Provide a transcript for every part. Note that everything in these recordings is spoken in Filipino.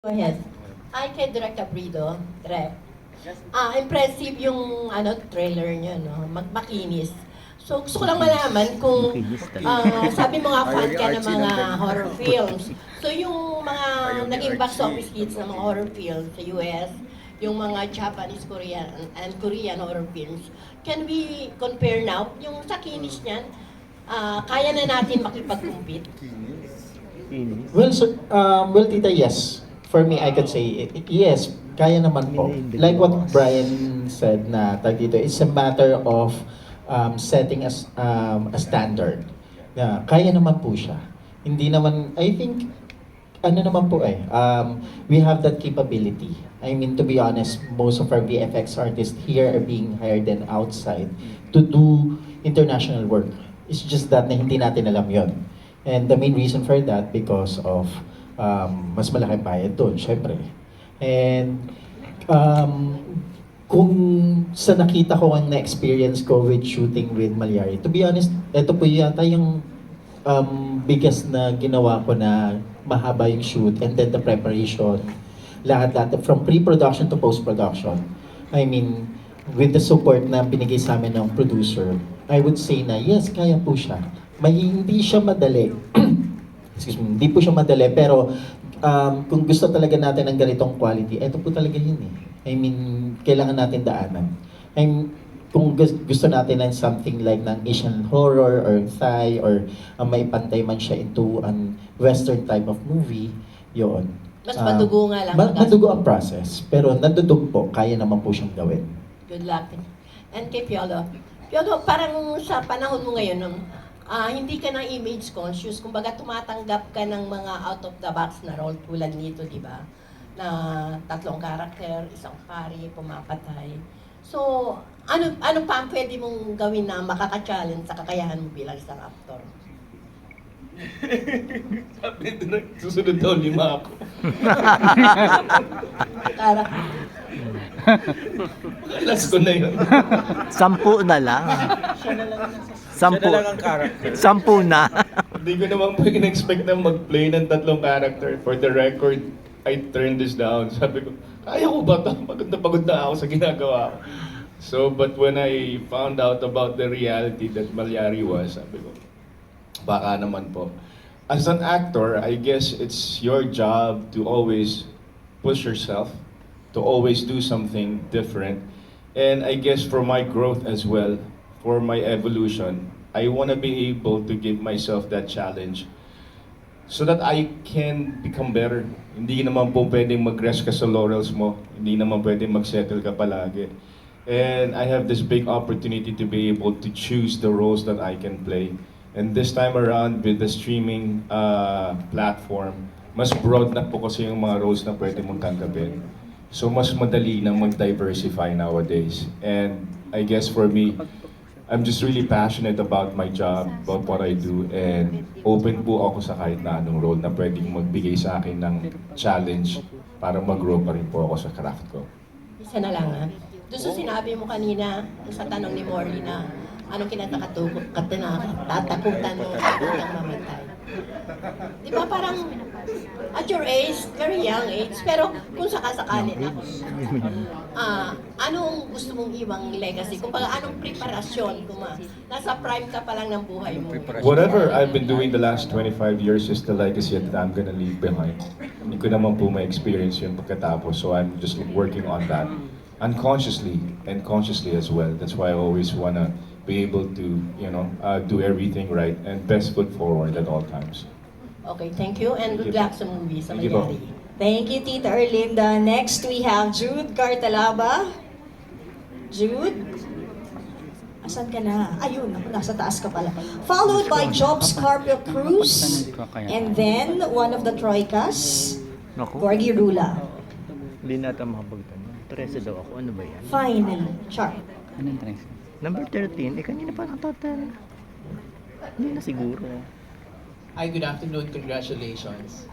Go ahead. Ay, kay Direk Abrido, Direk. Ah, impressive yung ano trailer niyo, no? Magmakinis. So, gusto ko lang malaman kung ah, sabi mo nga fan ka ng mga horror films. So, yung mga naging box office hits ng mga horror films sa US, yung mga Japanese, Korean, and Korean horror films, can we compare now? Yung sa kinis niyan, ah, kaya na natin makipag-compete? Well, so, um, well, tita, yes. For me, I could say, yes, kaya naman po. Like what Brian said na tag dito, it's a matter of um, setting as um, a standard. Yeah, kaya naman po siya. Hindi naman, I think, ano naman po eh, um, we have that capability. I mean, to be honest, most of our VFX artists here are being hired than outside to do international work. It's just that na hindi natin alam yon. And the main reason for that, because of um, mas malaking bayad doon, syempre. And um, kung sa nakita ko ang na-experience ko with shooting with Malyari, to be honest, ito po yata yung um, biggest na ginawa ko na mahaba yung shoot and then the preparation, lahat-lahat, from pre-production to post-production. I mean, with the support na binigay sa amin ng producer, I would say na yes, kaya po siya. May hindi siya madali. Excuse me, hindi po siya madali, pero um, kung gusto talaga natin ng ganitong quality, eto po talaga yun eh. I mean, kailangan natin daanan. I'm, kung gus- gusto natin ng something like ng Asian horror or Thai or uh, may pantay man siya into an Western type of movie, yun. Mas Um, madugo nga lang. ma- madugo ang process, pero nadudog po, kaya naman po siyang gawin. Good luck. And kay Piolo. Piolo, parang sa panahon mo ngayon, ah, hindi ka na image conscious. Kumbaga, tumatanggap ka ng mga out of the box na role tulad nito, di ba? Na tatlong karakter, isang pari, pumapatay. So, ano ano pa ang pwede mong gawin na makaka-challenge sa kakayahan mo bilang isang actor? Sabi doon, susunod daw lima ako. Last ko na yun. Sampu na lang. Sampu. Siya na lang ang character. Sampu na. Hindi ko naman po in-expect na mag-play ng tatlong character. For the record, I turned this down. Sabi ko, kaya ko ba ito? Pagod na pagod na ako sa ginagawa ko. So, but when I found out about the reality that Malyari was, sabi ko, baka naman po. As an actor, I guess it's your job to always push yourself, to always do something different. And I guess for my growth as well, for my evolution, I want to be able to give myself that challenge so that I can become better. Hindi naman po pwedeng mag-rest ka sa laurels mo. Hindi naman pwedeng mag-settle ka palagi. And I have this big opportunity to be able to choose the roles that I can play. And this time around with the streaming uh, platform, mas broad na po kasi yung mga roles na pwede mong tanggapin. So mas madali na mag-diversify nowadays. And I guess for me, I'm just really passionate about my job, about what I do, and open po ako sa kahit na anong role na pwedeng magbigay sa akin ng challenge para mag-grow pa rin po ako sa craft ko. Isa na lang ha. Doon sa sinabi mo kanina, sa tanong ni Morley na anong kinatakatukot ka tatakutan mo kang mamatay. Di ba parang at your age, very young age, pero kung sakasakali na, ah, anong gusto mong iwang legacy? Kung baga, anong preparasyon? Kung ma, nasa prime ka pa lang ng buhay mo. Whatever I've been doing the last 25 years is the legacy that I'm gonna leave behind. Hindi ko naman po ma-experience yun pagkatapos, so I'm just working on that unconsciously and consciously as well. That's why I always wanna be able to, you know, uh, do everything right and best foot forward at all times. Okay, thank you and good luck sa movie, sa Thank you po. mangyari. Thank you, Tita Erlinda. Next, we have Jude Cartalaba. Jude? Asan ka na? Ayun, ako, nasa taas ka pala. Followed by Job Scarpio Cruz. And then, one of the Troikas, Naku, Gorgie Rula. hindi nata makapagtanong. Trese daw ako. Ano ba yan? Finally, Char. Anong trends? Number 13. Eh, kanina pa natotal. Hindi na siguro. Hi, good afternoon. Congratulations.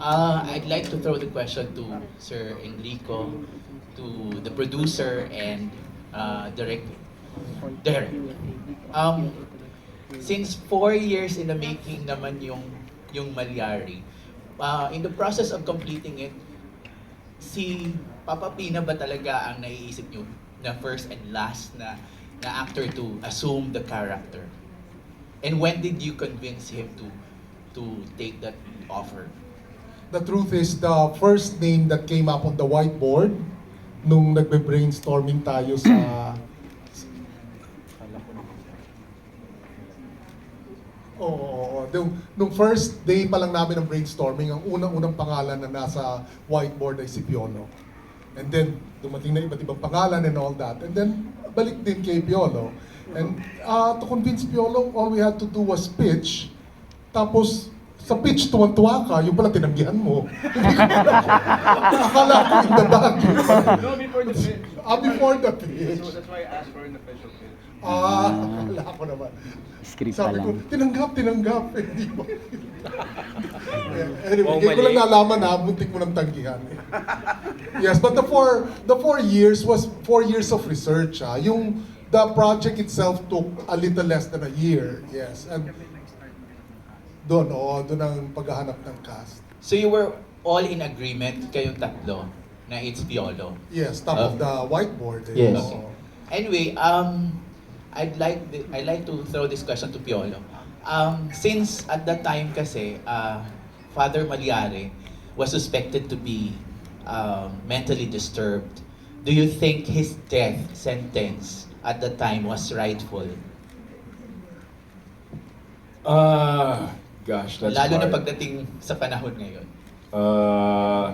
Uh, I'd like to throw the question to Sir Enrico, to the producer and uh, direct Derek. Um, since four years in the making naman yung yung Malyari, uh, in the process of completing it, si Papa P na ba talaga ang naiisip nyo na first and last na, na actor to assume the character? And when did you convince him to to take that offer? The truth is, the first name that came up on the whiteboard nung nagbe-brainstorming tayo sa... Oo, oo, oo. Nung, nung first day pa lang namin ng brainstorming, ang unang-unang pangalan na nasa whiteboard ay si Piolo. And then, dumating na iba't ibang pangalan and all that. And then, balik din kay Piolo. And uh, to convince Piolo, all we had to do was pitch. Tapos, sa pitch, tuwan-tuwa ka, yung pala tinanggihan mo. Akala ko in the bag. No, before the pitch. Ah, before the pitch. So that's why I asked for an official pitch. Ah, akala ko naman. Script pa Sabi ko, lang. tinanggap, tinanggap. Eh, di ba? anyway, Oh, ngayon ko mali. lang nalaman na, buntik mo ng tanggihan. yes, but the four, the four years was four years of research. Ah. Yung, the project itself took a little less than a year. Yes, and doon, oo, doon ang paghahanap ng cast. So you were all in agreement kayong tatlo na it's Piolo? Yes, top of Ah. the whiteboard. eh. Yes. Oo. Anyway, um, I'd like I'd like to throw this question to Piolo. Um, since at that time kasi, uh, Father Maliare was suspected to be um, mentally disturbed, do you think his death sentence at the time was rightful? Ah, gosh, that's Lalo na hard. pagdating sa panahon ngayon. Uh,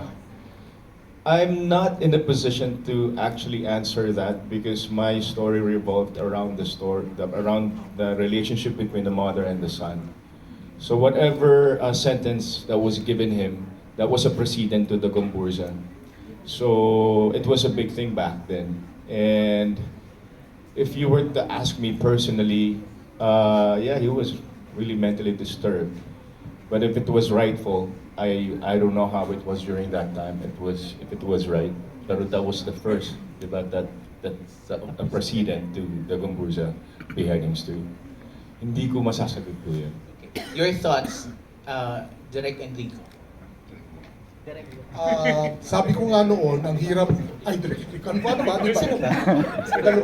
I'm not in a position to actually answer that because my story revolved around the story, around the relationship between the mother and the son. So whatever uh, sentence that was given him, that was a precedent to the Gomburza. So it was a big thing back then. And if you were to ask me personally, uh, yeah, he was really mentally disturbed. But if it was rightful, I I don't know how it was during that time. It was if it was right. But that was the first, diba, that that's a, precedent to the Gomburza beheadings too. Hindi ko masasagot po yan. Your thoughts, uh, Direk Enrico? Ah, sabi ko nga noon, ang hirap, ay, direct, ano ba, ano ba, di ba? Ano ba? Ano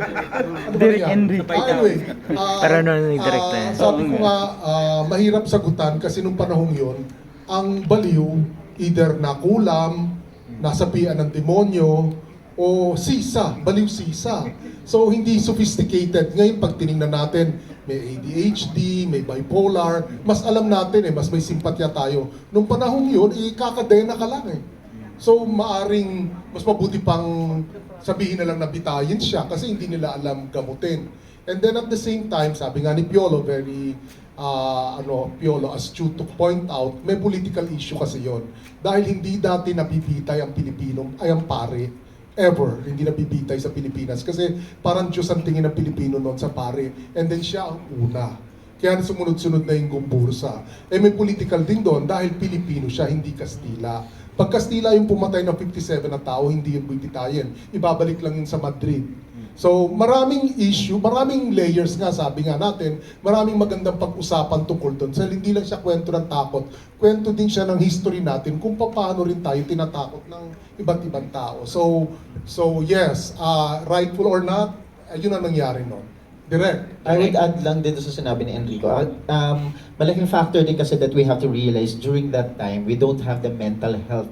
ba Direct yan? Enrico. Ah, anyway, ah, Pero ano yung direct ah, na yan? sabi ko nga, ah, mahirap sagutan kasi nung panahong yon ang baliw, either nakulam, nasapian ng demonyo, o sisa, baliw sisa. So, hindi sophisticated. Ngayon, pag tinignan natin, may ADHD, may bipolar, mas alam natin eh, mas may simpatya tayo. Nung panahong yun, ikakadena ka lang eh. So, maaring mas mabuti pang sabihin na lang na bitayin siya kasi hindi nila alam gamutin. And then at the same time, sabi nga ni Piolo, very uh, ano, Piolo astute to point out, may political issue kasi yon Dahil hindi dati nabibitay ang Pilipino, ay ang pare, ever, hindi nabibitay sa Pilipinas. Kasi parang Diyos ang tingin ng Pilipino noon sa pare. And then siya ang una. Kaya sumunod-sunod na yung gumbursa. Eh may political din doon dahil Pilipino siya, hindi Kastila. Pag Kastila yung pumatay ng 57 na tao, hindi yung bibitayin. Ibabalik lang yun sa Madrid. So maraming issue, maraming layers nga sabi nga natin, maraming magandang pag-usapan tungkol doon. So hindi lang siya kwento ng takot, kwento din siya ng history natin kung paano rin tayo tinatakot ng iba't ibang tao. So so yes, uh, rightful or not, uh, yun ang nangyari noon. Direct. I would add lang din sa sinabi ni Enrico. Um, malaking factor din kasi that we have to realize during that time, we don't have the mental health.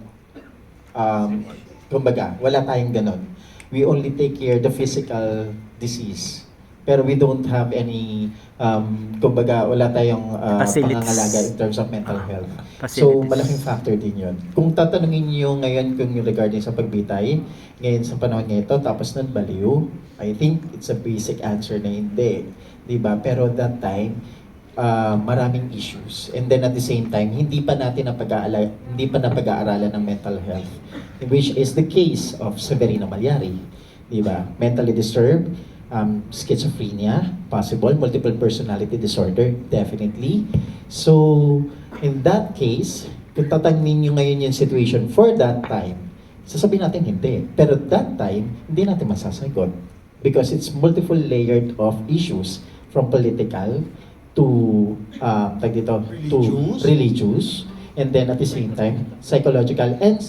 Um, kumbaga, wala tayong ganon. We only take care the physical disease. Pero we don't have any, um, kumbaga, wala tayong uh, Facilities. pangangalaga in terms of mental health. So, Facilities. malaking factor din yun. Kung tatanungin niyo ngayon kung yung regarding sa pagbitay, ngayon sa panahon nito, tapos nun baliw, I think it's a basic answer na hindi. Di ba? Pero that time, uh, maraming issues. And then at the same time, hindi pa natin napag-aala, hindi pa napag-aaralan ng mental health. Which is the case of Severino Malyari. Di ba? Mentally disturbed, um, schizophrenia, possible, multiple personality disorder, definitely. So, in that case, kung tatanungin nyo ngayon yung situation for that time, sasabihin natin hindi. Pero that time, hindi natin masasagot. Because it's multiple layered of issues from political to um, tag dito, to Religious. religious and then at the same time psychological and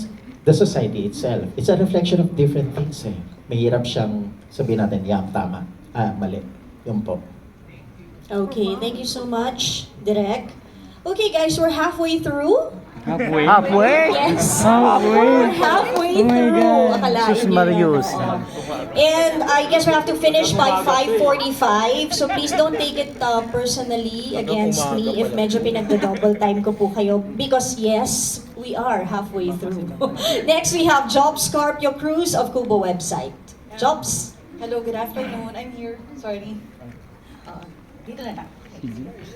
the society itself. It's a reflection of different things eh. Mahirap siyang sabihin natin, yeah, tama, ah, mali. Yun po. Okay, thank you so much, Direk. Okay guys, we're halfway through. Halfway? Halfway? Yes. Halfway? Halfway Oh my through. God. Akalain Sus niyo. And I guess we have to finish by 5.45. So please don't take it uh, personally against me if medyo pinagdo-double time ko po kayo. Because yes, we are halfway through. Next, we have Jobs Scorpio Cruz of Kubo website. Jobs. Hello, good afternoon. I'm here. Sorry. Uh, dito na lang.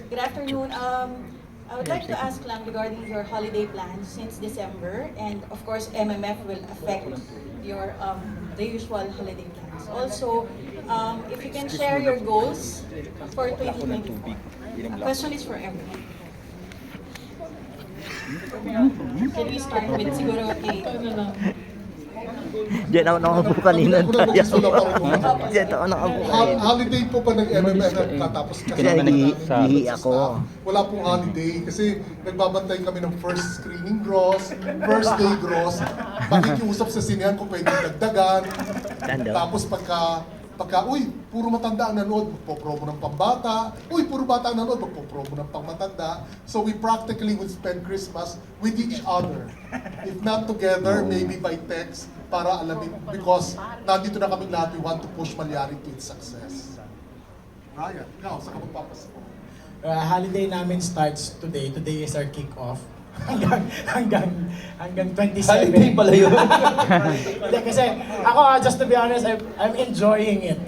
Good afternoon. Um, I would like to ask lang regarding your holiday plans since December, and of course, MMF will affect your um, the usual holiday plans. Also, um, if you can share your goals for 2024. The question is for everyone. Can we start with siguro kay Diyan ako nakaupo kanina. Diyan ako nakaupo kanina. holiday po pa ng MMF katapos kasi Kaya hihi- ako. Wala pong holiday kasi nagbabantay kami ng first screening gross, first day gross, pakikiusap sa sinehan kung pwede dagdagan. Tapos pagka pagka, uy, puro matanda ang nanood, magpo-promo ng pambata. Uy, puro bata ang nanood, magpo-promo ng pangmatanda. So we practically would spend Christmas with each other. If not together, maybe by text, para alamin. Because nandito na kami lahat, we want to push Malyari to its success. Ryan, ikaw, sa kapagpapas. Uh, holiday namin starts today. Today is our kick-off. Hanggang hanggang hanggang 27. Holiday pala yun. Hindi, kasi ako ah, just to be honest, I'm, I'm enjoying it.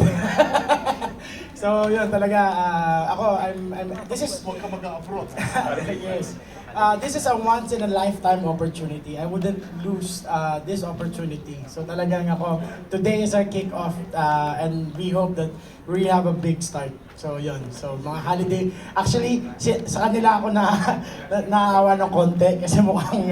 so yun talaga ah, ako I'm, I'm this is Huwag ka mag-abroad. yes. Uh, this is a once in a lifetime opportunity. I wouldn't lose uh, this opportunity. So talagang ako, today is our kick-off uh, and we hope that we have a big start. So yun, so mga holiday, actually si, sa kanila ako na, na naawa ng konti kasi mukhang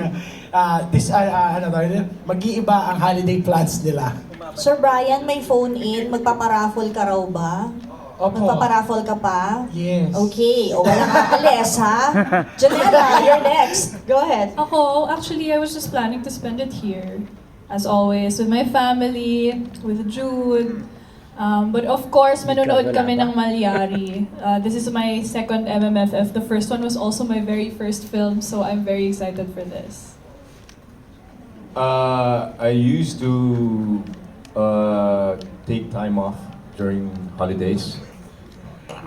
uh, this, uh, uh, ano to, mag-iiba ang holiday plans nila. Sir Brian, may phone in. Magpaparaffle ka raw ba? Opo. Magpaparaffle ka pa? Yes. Okay. O walang aalis, ha? Janela, you're next. Go ahead. Ako, actually, I was just planning to spend it here. As always, with my family, with Jude. Um, but of course, manonood kami ng Malyari. Uh, this is my second MMFF. The first one was also my very first film, so I'm very excited for this. Uh, I used to uh, take time off during holidays.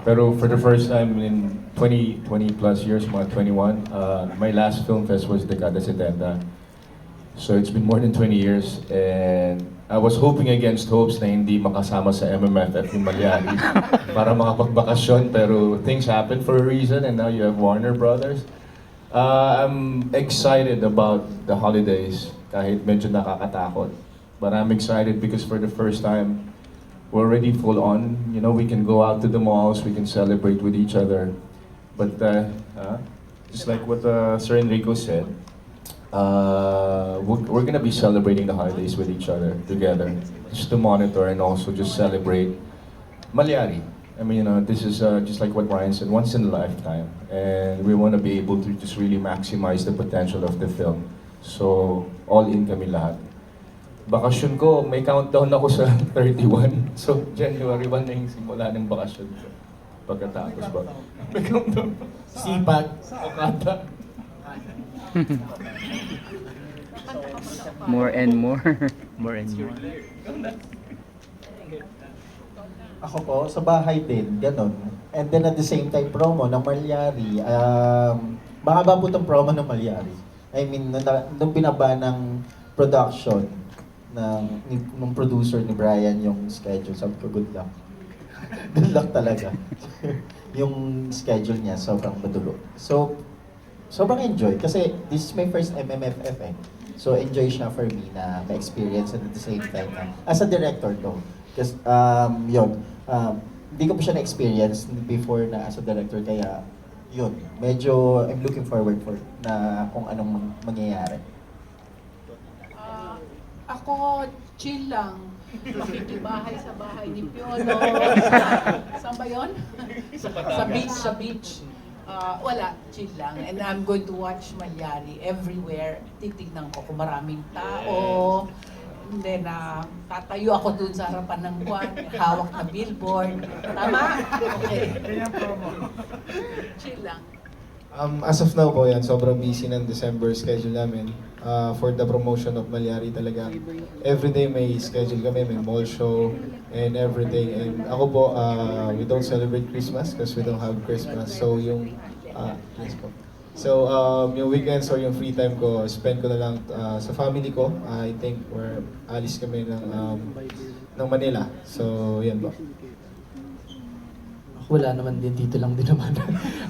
Pero for the first time in 20, 20 plus years, mga 21, uh, my last film fest was Decada 70. So it's been more than 20 years and I was hoping against hopes na hindi makasama sa MMFF yung Malyari para makapagbakasyon pero things happen for a reason and now you have Warner Brothers. Uh, I'm excited about the holidays kahit medyo nakakatakot. But I'm excited because for the first time, we're already full on. You know, we can go out to the malls, we can celebrate with each other. But uh, uh, just like what uh, Sir Enrico said, uh, we're, we're gonna be celebrating the holidays with each other together, just to monitor and also just celebrate Malyari. I mean, you know, this is uh, just like what Ryan said, once in a lifetime, and we want to be able to just really maximize the potential of the film. So, all in kami lahat. Bakasyon ko, may countdown ako sa 31. So, January 1 na yung simula ng bakasyon ko. Pagkatapos ba? May countdown pa. Sipag. Okada. More and more. More and more. Ako po, sa bahay din, ganun. And then at the same time, promo ng Malyari. Um, mahaba po itong promo ng Malyari. I mean, nung, nung binaba ng production ng, nung producer ni Brian yung schedule, sabi ko, good luck. good luck talaga. yung schedule niya, sobrang madulo. So, sobrang enjoy. Kasi this is my first MMFF eh. So, enjoy siya for me na ma-experience at the same time na, as a director to. Kasi, um, yun, um, hindi ko pa siya na-experience before na as a director, kaya, yun, medyo I'm looking forward for na kung anong mang- mangyayari. Ako, chill lang. Makikibahay sa bahay ni Piolo. Saan ba yun? sa beach, sa beach. Ah, wala, chill lang. And I'm going to watch Malyari everywhere. Titignan ko kung maraming tao. And then, ah, tatayo ako dun sa harapan ng buwan, hawak na billboard. Tama? Okay. Chill lang. Um, as of now po yan, sobrang busy ng December schedule namin. Uh, for the promotion of Malyari talaga. Everyday may schedule kami, may mall show, and everything. And ako po, uh, we don't celebrate Christmas because we don't have Christmas. So yung, uh, yes po. So um, yung weekends or yung free time ko, spend ko na lang uh, sa family ko. I think we're alis kami ng, um, ng Manila. So yan po. Wala naman din, dito lang din naman.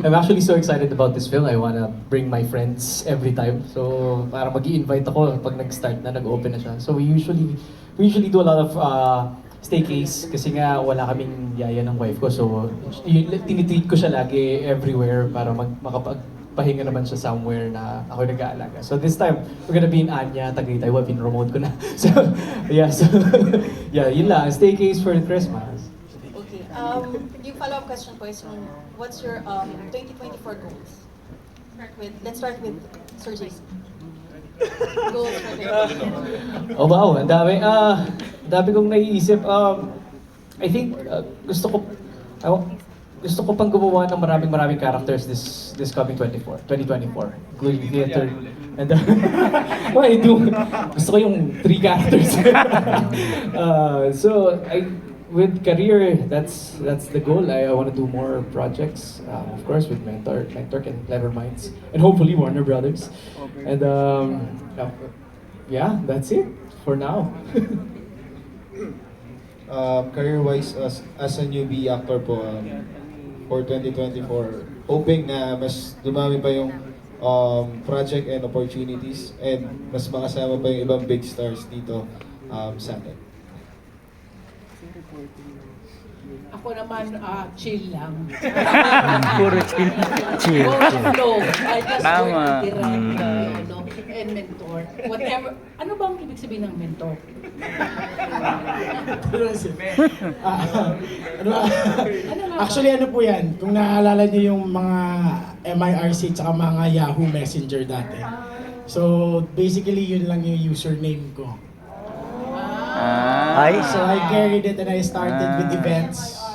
I'm, actually so excited about this film. I wanna bring my friends every time. So, para mag invite ako pag nag-start na, nag-open na siya. So, we usually, we usually do a lot of uh, staycays kasi nga wala kaming yaya ng wife ko. So, tinitreat ko siya lagi everywhere para mag, makapagpahinga naman siya somewhere na ako nag-aalaga. So, this time, we're gonna be in Anya, Tagaytay. Well, pin-remote ko na. So, yeah, so, yeah, yun lang. Staycays for Christmas. Okay. Um, yung follow-up question po is yung, what's your um, 2024 goals? Start with, let's start with Sir Jason. Goals for 2024. Oh wow, ang dami. Ah, ang dami kong naiisip. Um, I think uh, gusto ko I wa- gusto ko pang gumawa ng maraming maraming characters this this coming 24, 2024. Including theater. And uh, well, I do. Gusto ko yung three characters. uh, so I with career, that's that's the goal. I, I want to do more projects, uh, of course, with Mentor, Mentor and Clever Minds, and hopefully Warner Brothers. And um, yeah, that's it for now. um, career-wise, as, as a newbie actor po, um, for 2024, hoping na mas dumami pa yung um, project and opportunities and mas makasama pa yung ibang big stars dito um, sa atin. Ako naman, ah, chill lang. Puro chill. Chill, Go with flow. I just Tama. direct, Mm. uh, ano, and mentor. Whatever. Ano bang ibig sabihin ng mentor? Ah, ano, actually, ano po yan? Kung naaalala niyo yung mga MIRC at mga Yahoo Messenger dati. So, basically, yun lang yung username ko. Ah. Ay. So, I carried it and I started with Ah. events.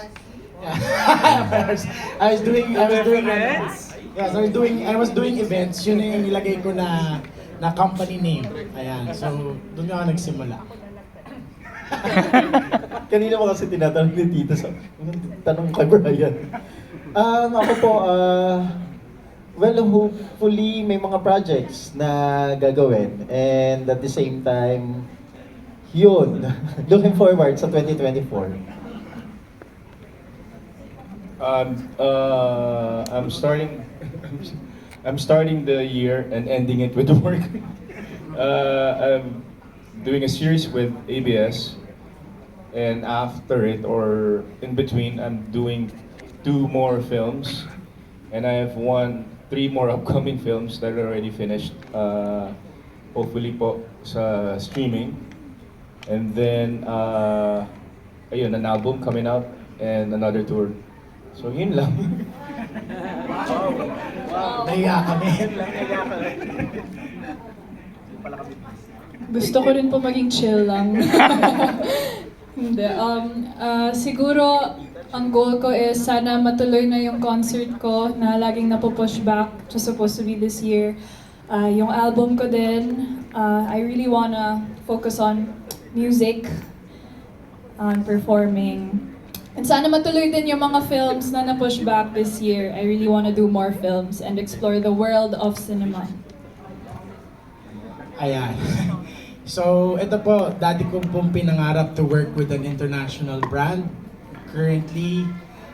I was doing, I was doing, yes, I was doing, I was doing events. Yun yung nilagay ko na na company name. Ayan. So, doon ako nagsimula. Kanina mo kasi tinatanong ni Tita sa tanong kay Brian. Um, ako po, uh, well, hopefully may mga projects na gagawin. And at the same time, yun, looking forward sa 2024. Um, uh, I'm starting. I'm starting the year and ending it with work. uh, I'm doing a series with ABS, and after it or in between, I'm doing two more films, and I have one, three more upcoming films that are already finished. Uh, hopefully po sa streaming, and then uh, ayun, an album coming out and another tour. So yun lang. Nahiya kami. Gusto ko rin po maging chill lang. Hindi. Um, ah, siguro, ang goal ko is sana matuloy na yung concert ko na laging napupush back. Was supposed to be this year. Ah, yung album ko din, ah, I really wanna focus on music, on performing. And sana matuloy din yung mga films na na-push back this year. I really wanna do more films and explore the world of cinema. Ayan. So, ito po, dati ko pong pinangarap to work with an international brand. Currently,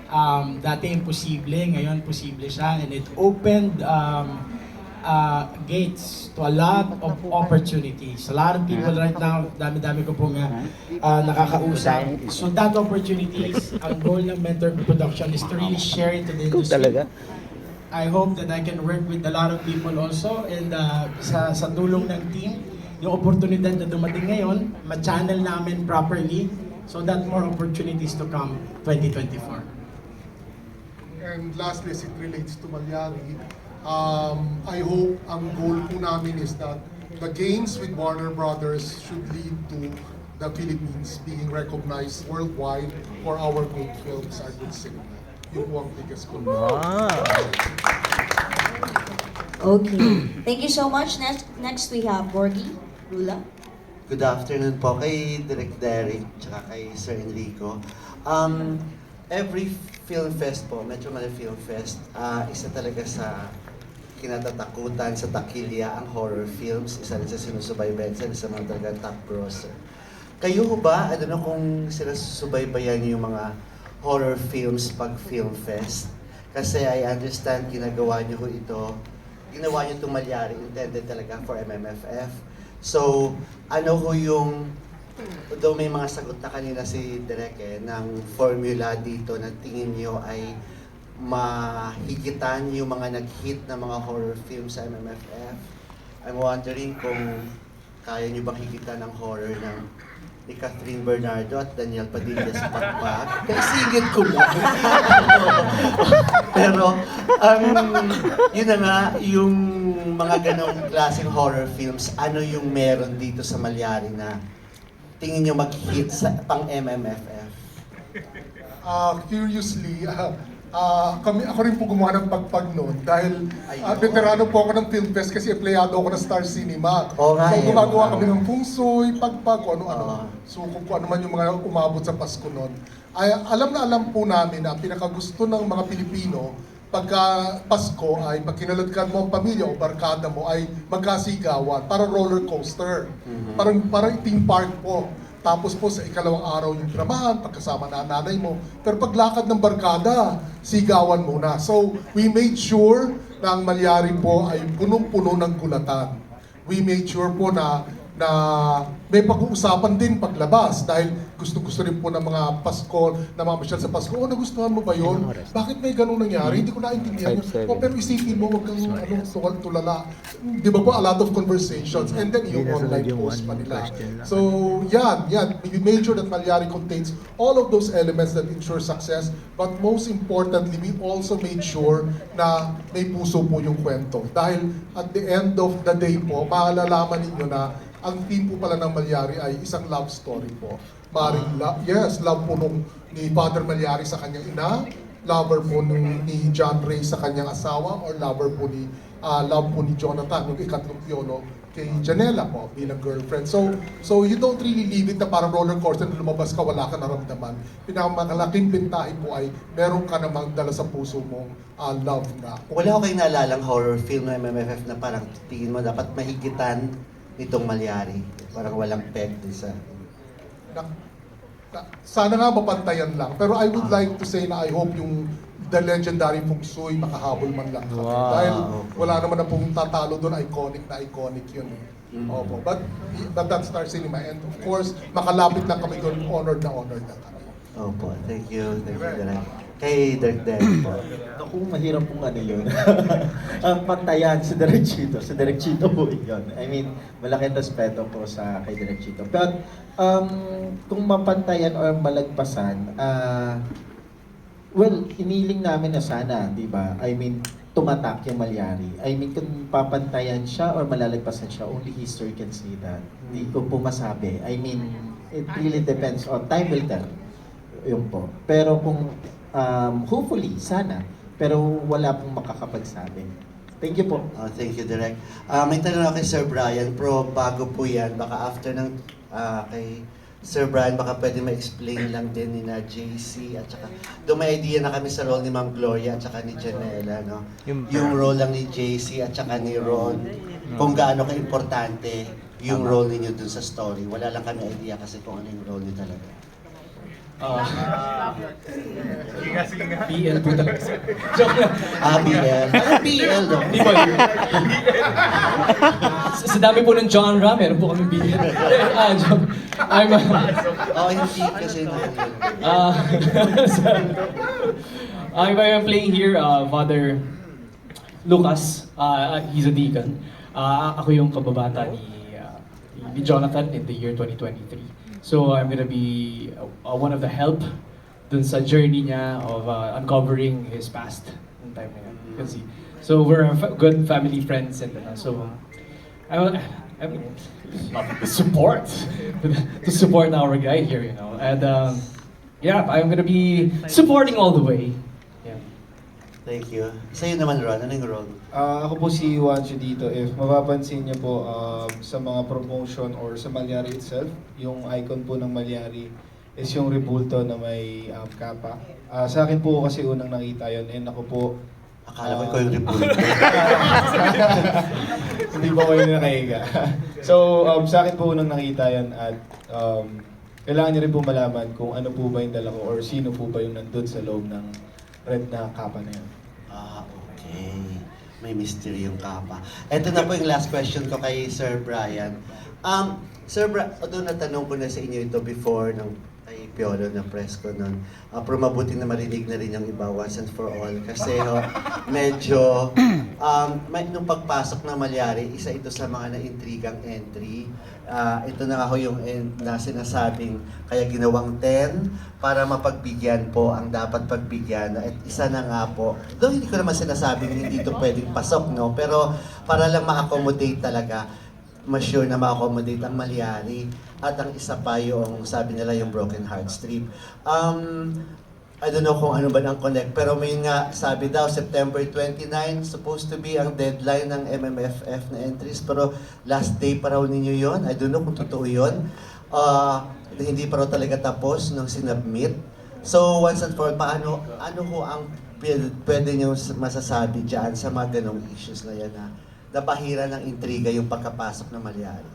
um, dati imposible, ngayon posible siya. And it opened um, uh, gates to a lot of opportunities. A lot of people right now, dami-dami ko pong uh, nakakausap. So that opportunities, ang goal ng Mentor Production is to really share it to the industry. talaga. I hope that I can work with a lot of people also and uh, sa, sa tulong ng team, yung oportunidad na dumating ngayon, ma-channel namin properly so that more opportunities to come 2024. And lastly, as it relates to Malyari, um, I hope ang goal po namin is that the gains with Warner Brothers should lead to the Philippines being recognized worldwide for our good films, our good cinema. Yun po ang biggest goal. Okay. Thank you so much. Next, next we have Borgie. Rula. Good afternoon po kay Direk Derek tsaka kay Sir Enrico. Um, every film fest po, Metro Manila Film Fest, ah, isa talaga sa kinatatakutan sa takilya ang horror films. Isa rin sa sinusubaybayan sa sa mga talagang top grosser. Kayo ba, ano na kung sinasubaybayan niyo yung mga horror films pag film fest? Kasi I understand ginagawa niyo ho ito, ginawa niyo itong Malyari, intended talaga for MMFF. So, ano ho yung, though may mga sagot na kanina si Direk eh, ng formula dito na tingin niyo ay mahigitan yung mga nag-hit na mga horror films sa MMFF. I'm wondering kung kaya niyo bang higitan ng horror ng ni Catherine Bernardo at Daniel Padilla sa Pagpag. Kaya singit ko lang. Pero, um, yun na nga, yung mga ganong klaseng horror films, ano yung meron dito sa Malyari na tingin nyo mag-hit sa pang MMFF? Ah, curiously, ah, ah, kami, ako rin po gumawa ng pagpag noon dahil ah, veterano po ako ng film fest kasi empleyado ako ng Star Cinema. Oo nga so eh, gumagawa kami ng fungsoy, pagpag, kung ano-ano. Oo. So kung, kung ano man yung mga umabot sa Pasko noon. Ay, alam na alam po namin na pinakagusto ng mga Pilipino pagka Pasko ay pag kinaladkad mo ang pamilya o barkada mo ay magkasigawan para roller coaster. Parang parang theme park po. Tapos po sa ikalawang araw yung dramahan, pagkasama na nanay mo. Pero paglakad ng barkada, sigawan muna. So, we made sure na ang Malyari po ay punong-puno ng gulatan. We made sure po na na may pag-uusapan din paglabas dahil gusto-gusto rin po ng mga Pasko, na mga masyal sa Pasko, oh, nagustuhan mo ba yun? Bakit may ganun nangyari? Hindi ko naintindihan yun. Oh, pero isipin mo, wag kang ano, tuwal tulala. Di ba po, a lot of conversations and then yung online post pa nila. So, yan, yan. We made sure that Malyari contains all of those elements that ensure success. But most importantly, we also made sure na may puso po yung kwento. Dahil at the end of the day po, maalalaman ninyo na ang theme po pala ng Malyari ay isang love story po. Maring love, yes, love po nung ni Father Malyari sa kanyang ina, lover po nung, ni John Ray sa kanyang asawa, or lover po ni, ah, love po ni Jonathan, yung ikatlong piyono kay Janela po bilang girlfriend. So, so you don't really leave it na parang roller coaster na lumabas ka, wala ka naramdaman. Pinakamalaking bintahe po ay meron ka namang dala sa puso mong ah, love na. Wala ko kayong naalalang horror film ng MMFF na parang tingin mo dapat mahigitan nitong Malyari. Parang walang peg sa... na, na- sana nga mapantayan lang. Pero I would like to say na I hope yung the legendary Feng Shui makahabol man lang kami. Wow. Dahil wala naman na pong tatalo doon, iconic na iconic yun. eh. Opo. But, but that's Star Cinema. And of course, makalapit lang kami doon, honored na honored na kami. Opo, thank you, thank you, Direk. Kay Direk Derek po. Ako, mahirap pong ano yun. Ang pantayan sa Direk Chito. Sa Direk Chito po yun. I mean, malaking respeto po sa kay Direk Chito. But, um, kung mapantayan or malagpasan, ah, well, iniling namin na sana, di ba? I mean, tumatak yung Malyari. I mean, kung papantayan siya or malalagpasan siya, only history can say that. Hindi ko po masabi. I mean, it really depends on time will tell. Yun po. Pero kung um, hopefully, sana, pero wala pong makakapagsabi. Thank you po. Oh, thank you, Direk. Ah, may tanong ako kay Sir Brian, pero bago po yan, baka after ng ah, kay Sir Brian, baka pwede ma-explain lang din ni na JC at saka doon may idea na kami sa role ni Ma'am Gloria at saka ni Janela, no? Yung- Yung role lang ni JC at saka ni Ron, kung gaano ka-importante yung role ninyo dun sa story. Wala lang kami idea kasi kung ano yung role niyo talaga. Ah. PL po talaga. Joke lang. Ah, BL. Ano BL daw? Di ba yun? sa, sa dami po ng genre, meron po kami BL. ah, joke. I'm, uh, Oh, hindi kasi na Uh, I'm, I'm playing here uh, Father Lucas. Uh, he's a deacon. Uh, ako yung kababata ni, uh, ni Jonathan in the year 2023. So I'm gonna be uh, one of the help dun sa journey niya of uh, uncovering his past ng time na yun. Kasi, so we're a good family friends and uh, so I, I mean, to support to support our guy here, you know. And um, yeah, I'm gonna be supporting all the way. Thank you. Sa'yo naman, Ron. Anong role? Ah, ako po si Juancho dito. If mapapansin niyo po um, sa mga promotion or sa Malyari itself, yung icon po ng Malyari is yung rebulto na may um, kapa. Ah, sa akin po kasi unang nakita yon and ako po Akala ko ikaw yung rebulto. Hindi po kayo nakahiga. so, um, sa akin po unang nakita yan at um, kailangan niyo rin po malaman kung ano po ba yung dala ko or sino po ba yung nandun sa loob ng red na kapa na yun. Ah, okay. May mystery yung kapa. Ito na po yung last question ko kay Sir Brian. Um, Sir Brian, although natanong ko na sa inyo ito before ng kay Piolo na press ko nun, uh, pero mabuti na marinig na rin yung iba once and for all. Kasi ho, medyo, um, may, nung pagpasok ng Malyari, isa ito sa mga naintrigang entry. Ah, ito na nga ho yung en- na sinasabing kaya ginawang 10 para mapagbigyan po ang dapat pagbigyan. At isa na nga po, though hindi ko naman sinasabing hindi ito pwedeng pasok, no? Pero para lang ma-accommodate talaga, ma-sure na ma-accommodate ang Malyari. At ang isa pa yung, sabi nila, yung Broken Heart Strip. Um, I don't know kung ano ba ang connect, pero may nga sabi daw, September 29, supposed to be ang deadline ng MMFF na entries, pero last day pa raw ninyo yon I don't know kung totoo yon Ah, hindi pa raw talaga tapos nung sinubmit. So, once and for all, paano, ano ho ang pwede nyo masasabi dyan sa mga ganong issues na yan na napahira ng intriga yung pagkapasok ng Malyari?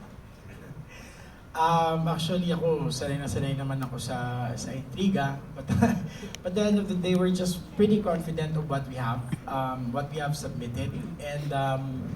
Um, actually ako, sanay na sanay naman ako sa sa intriga. But, but at the end of the day, we're just pretty confident of what we have, um, what we have submitted. And um,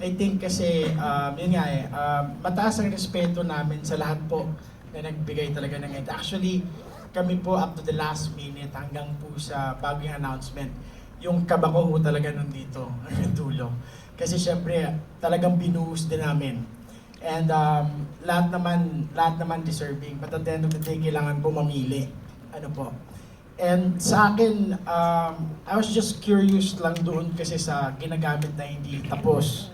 I think kasi, um, yun nga eh, um, mataas ang respeto namin sa lahat po na nagbigay talaga ng ed. Actually, kami po up to the last minute hanggang po sa bagong announcement, yung kabako talaga nandito, hanggang dulo. Kasi syempre, talagang binuhos din namin. And um, lahat naman, lahat naman deserving. But at the end of the day, kailangan po mamili. Ano po. And sa akin, um, I was just curious lang doon kasi sa ginagamit na hindi tapos.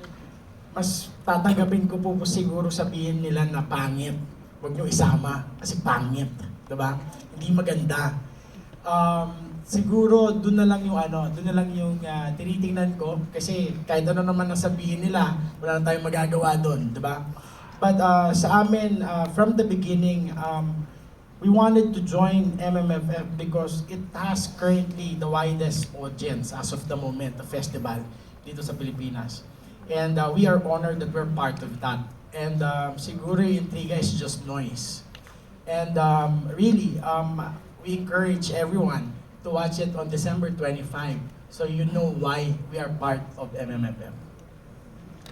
Mas tatanggapin ko po, po siguro sabihin nila na pangit. Huwag nyo isama kasi pangit. Diba? Hindi maganda. Um, siguro doon na lang yung ano, doon na lang yung ah, tinitingnan ko kasi kahit ano naman ang sabihin nila, wala na tayong magagawa doon, 'di ba? But uh, sa amin uh, from the beginning um, we wanted to join MMFF because it has currently the widest audience as of the moment, the festival dito sa Pilipinas. And uh, we are honored that we're part of that. And um, siguro yung intriga is just noise. And um, really, um, we encourage everyone to watch it on December 25 so you know why we are part of MMFF.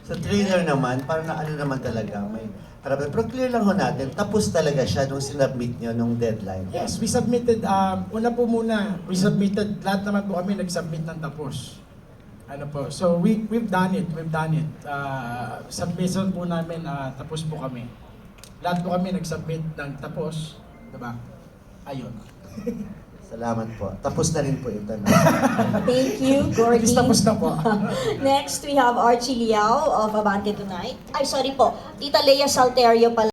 Sa trailer naman, parang na ano naman talaga, may harapan. Pero clear lang ho natin, tapos talaga siya nung sinubmit nyo nung deadline. Yes, we submitted, um, una po muna, we submitted, lahat naman po kami nag-submit ng tapos. Ano po, so we, we've done it, we've done it. Uh, submission po namin, uh, tapos po kami. Lahat po kami nag-submit ng tapos, diba? Ayun. Salamat po. Tapos na rin po yung tanong. Thank you, Gordy. Tapos na po. Next, we have Archie Liao of Abante Tonight. Ay, sorry po. Tita Lea Salterio pala.